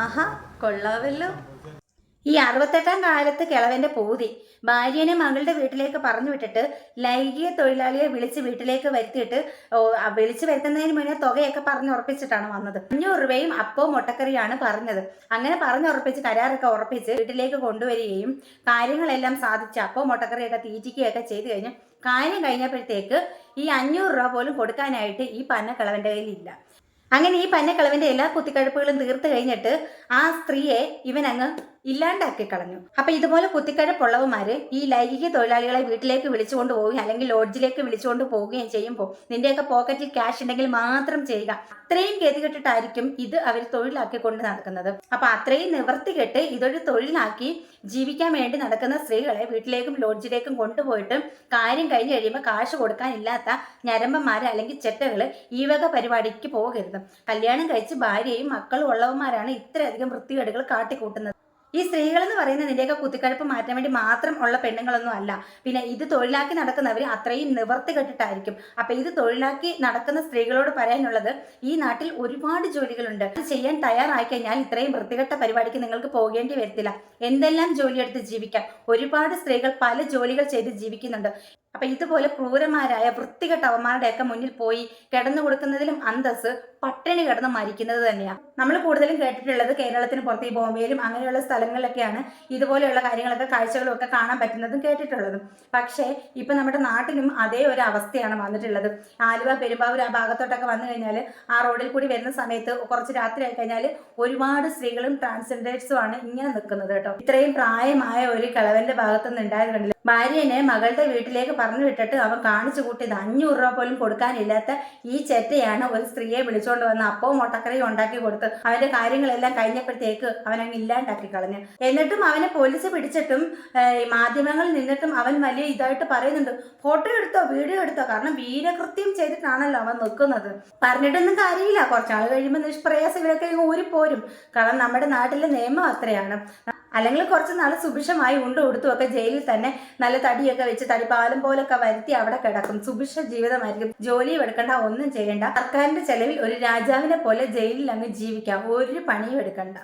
ആഹാ കൊള്ളാവല്ലോ ഈ അറുപത്തെട്ടാം കാലത്ത് കിളവന്റെ പൂതി ഭാര്യനെ മകളുടെ വീട്ടിലേക്ക് പറഞ്ഞു വിട്ടിട്ട് ലൈംഗിക തൊഴിലാളിയെ വിളിച്ച് വീട്ടിലേക്ക് വരുത്തിയിട്ട് വിളിച്ചു വരുത്തുന്നതിന് മുന്നേ തുകയൊക്കെ പറഞ്ഞ് ഉറപ്പിച്ചിട്ടാണ് വന്നത്. അഞ്ഞൂറ് രൂപയും അപ്പവും മുട്ടക്കറിയാണ് പറഞ്ഞത്. അങ്ങനെ പറഞ്ഞുറപ്പിച്ച് കരാറൊക്കെ ഉറപ്പിച്ച് വീട്ടിലേക്ക് കൊണ്ടുവരികയും കാര്യങ്ങളെല്ലാം സാധിച്ച് അപ്പവും മുട്ടക്കറിയൊക്കെ തീറ്റിക്കുകയൊക്കെ ചെയ്തു കഴിഞ്ഞ് കാര്യം കഴിഞ്ഞപ്പോഴത്തേക്ക് ഈ അഞ്ഞൂറ് രൂപ പോലും കൊടുക്കാനായിട്ട് ഈ പന്ന കിളവന്റെ കയ്യിലില്ല. അങ്ങനെ ഈ പന്നക്കിളവിന്റെ എല്ലാ കുത്തിക്കഴപ്പുകളും തീർത്തു കഴിഞ്ഞിട്ട് ആ സ്ത്രീയെ ഇവൻ അങ്ങ് ഇല്ലാണ്ടാക്കി കളഞ്ഞു. അപ്പൊ ഇതുപോലെ കുത്തിക്കഴപ്പുള്ളവന്മാര് ഈ ലൈംഗിക തൊഴിലാളികളെ വീട്ടിലേക്ക് വിളിച്ചുകൊണ്ട് പോവുകയും അല്ലെങ്കിൽ ലോഡ്ജിലേക്ക് വിളിച്ചുകൊണ്ട് പോവുകയും ചെയ്യുമ്പോൾ നിന്റെയൊക്കെ പോക്കറ്റിൽ ക്യാഷ് ഉണ്ടെങ്കിൽ മാത്രം ചെയ്യുക. അത്രയും ഗതികെട്ടിട്ടായിരിക്കും ഇത് അവർ തൊഴിലാക്കി കൊണ്ട് നടക്കുന്നത്. അപ്പൊ അത്രയും നിവർത്തി കെട്ട് ഇതൊരു തൊഴിലാക്കി ജീവിക്കാൻ വേണ്ടി നടക്കുന്ന സ്ത്രീകളെ വീട്ടിലേക്കും ലോഡ്ജിലേക്കും കൊണ്ടുപോയിട്ട് കാര്യം കഴിഞ്ഞ് കഴിയുമ്പോൾ കാശ് കൊടുക്കാനില്ലാത്ത ഞരമ്പന്മാര് അല്ലെങ്കിൽ ചെറ്റകൾ ഈ വക പരിപാടിക്ക് പോകരുത്. കല്യാണം കഴിച്ച് ഭാര്യയും മക്കളും ഉള്ളവന്മാരാണ് ഇത്രയധികം വൃത്തികേടുകൾ കാട്ടിക്കൂട്ടുന്നത്. ഈ സ്ത്രീകൾ എന്ന് പറയുന്നത് നിന്റെയൊക്കെ കുത്തിക്കഴപ്പ് മാറ്റാൻ വേണ്ടി മാത്രം ഉള്ള പെണ്ണുങ്ങളൊന്നും അല്ല. പിന്നെ ഇത് തൊഴിലാക്കി നടക്കുന്നവർ അത്രയും നിവർത്തി കെട്ടിട്ടായിരിക്കും. അപ്പൊ ഇത് തൊഴിലാക്കി നടക്കുന്ന സ്ത്രീകളോട് പറയാനുള്ളത് ഈ നാട്ടിൽ ഒരുപാട് ജോലികളുണ്ട്. അത് ചെയ്യാൻ തയ്യാറായി കഴിഞ്ഞാൽ ഇത്രയും വൃത്തികെട്ട പരിപാടിക്ക് നിങ്ങൾക്ക് പോകേണ്ടി വരത്തില്ല. എന്തെല്ലാം ജോലിയെടുത്ത് ജീവിക്കാം? ഒരുപാട് സ്ത്രീകൾ പല ജോലികൾ ചെയ്ത് ജീവിക്കുന്നുണ്ട്. അപ്പൊ ഇതുപോലെ ക്രൂരന്മാരായ വൃത്തികെട്ട അവന്മാരുടെയൊക്കെ മുന്നിൽ പോയി കിടന്നു കൊടുക്കുന്നതിലും അന്തസ് പട്ടിണി കിടന്ന് മരിക്കുന്നത് തന്നെയാണ് നമ്മൾ കൂടുതലും കേട്ടിട്ടുള്ളത് കേരളത്തിന് പുറത്ത് ഈ ബോംബെയിലും അങ്ങനെയുള്ള സ്ഥലങ്ങളിലൊക്കെയാണ് ഇതുപോലെയുള്ള കാര്യങ്ങളൊക്കെ കാഴ്ചകളും ഒക്കെ കാണാൻ പറ്റുന്നതും കേട്ടിട്ടുള്ളതും. പക്ഷേ ഇപ്പൊ നമ്മുടെ നാട്ടിലും അതേ ഒരു അവസ്ഥയാണ് വന്നിട്ടുള്ളത്. ആലുവ പെരുമ്പാവൂർ ആ ഭാഗത്തോട്ടൊക്കെ വന്നു കഴിഞ്ഞാൽ ആ റോഡിൽ കൂടി വരുന്ന സമയത്ത് കുറച്ച് രാത്രി ആയി കഴിഞ്ഞാൽ ഒരുപാട് സ്ത്രീകളും ട്രാൻസ്ജെൻഡേഴ്സും ആണ് ഇങ്ങനെ നിൽക്കുന്നത് കേട്ടോ. ഇത്രയും പ്രായമായ ഒരു കിളവന്റെ ഭാഗത്തുനിന്ന് ഉണ്ടായത് ഭാര്യനെ മകളുടെ വീട്ടിലേക്ക് പറഞ്ഞു വിട്ടിട്ട് അവൻ കാണിച്ചു കൂട്ടിയത് അഞ്ഞൂറ് രൂപ പോലും കൊടുക്കാനില്ലാത്ത ഈ ചെറ്റയാണ് ഒരു സ്ത്രീയെ വിളിച്ചുകൊണ്ട് വന്ന് അപ്പവും മുട്ടക്കറിയും ഉണ്ടാക്കി കൊടുത്ത് അവന്റെ കാര്യങ്ങളെല്ലാം കഴിഞ്ഞപ്പോഴത്തേക്ക് അവനങ്ങ് ഇല്ലാണ്ടാക്കി കളഞ്ഞു. എന്നിട്ടും അവനെ പോലീസ് പിടിച്ചിട്ടും മാധ്യമങ്ങളിൽ നിന്നിട്ടും അവൻ വലിയ ഇതായിട്ട് പറയുന്നുണ്ട് ഫോട്ടോ എടുത്തോ വീഡിയോ എടുത്തോ? കാരണം വീരകൃത്യം ചെയ്തിട്ടാണല്ലോ അവൻ നിൽക്കുന്നത്. പറഞ്ഞിട്ടൊന്നും കാര്യമില്ല. കുറച്ചാൾ കഴിയുമ്പോൾ നിഷ്പ്രയാസം ഇവരൊക്കെ ഊരി പോരും കാരണം നമ്മുടെ നാട്ടിലെ നിയമം അത്രയാണ്. അല്ലെങ്കിൽ കുറച്ച് നാൾ സുഭിക്ഷമായി ഉണ്ട് കൊടുത്തുമൊക്കെ ജയിലിൽ തന്നെ നല്ല തടിയൊക്കെ വെച്ച് തടിപ്പാലം പോലൊക്കെ വരുത്തി അവിടെ കിടക്കും. സുഭിക്ഷ ജീവിതമായിരിക്കും. ജോലി എടുക്കണ്ട ഒന്നും ചെയ്യണ്ട. സർക്കാരിന്റെ ചെലവിൽ ഒരു രാജാവിനെ പോലെ ജയിലിൽ അങ്ങ് ജീവിക്കാം. ഒരു പണിയും എടുക്കണ്ട.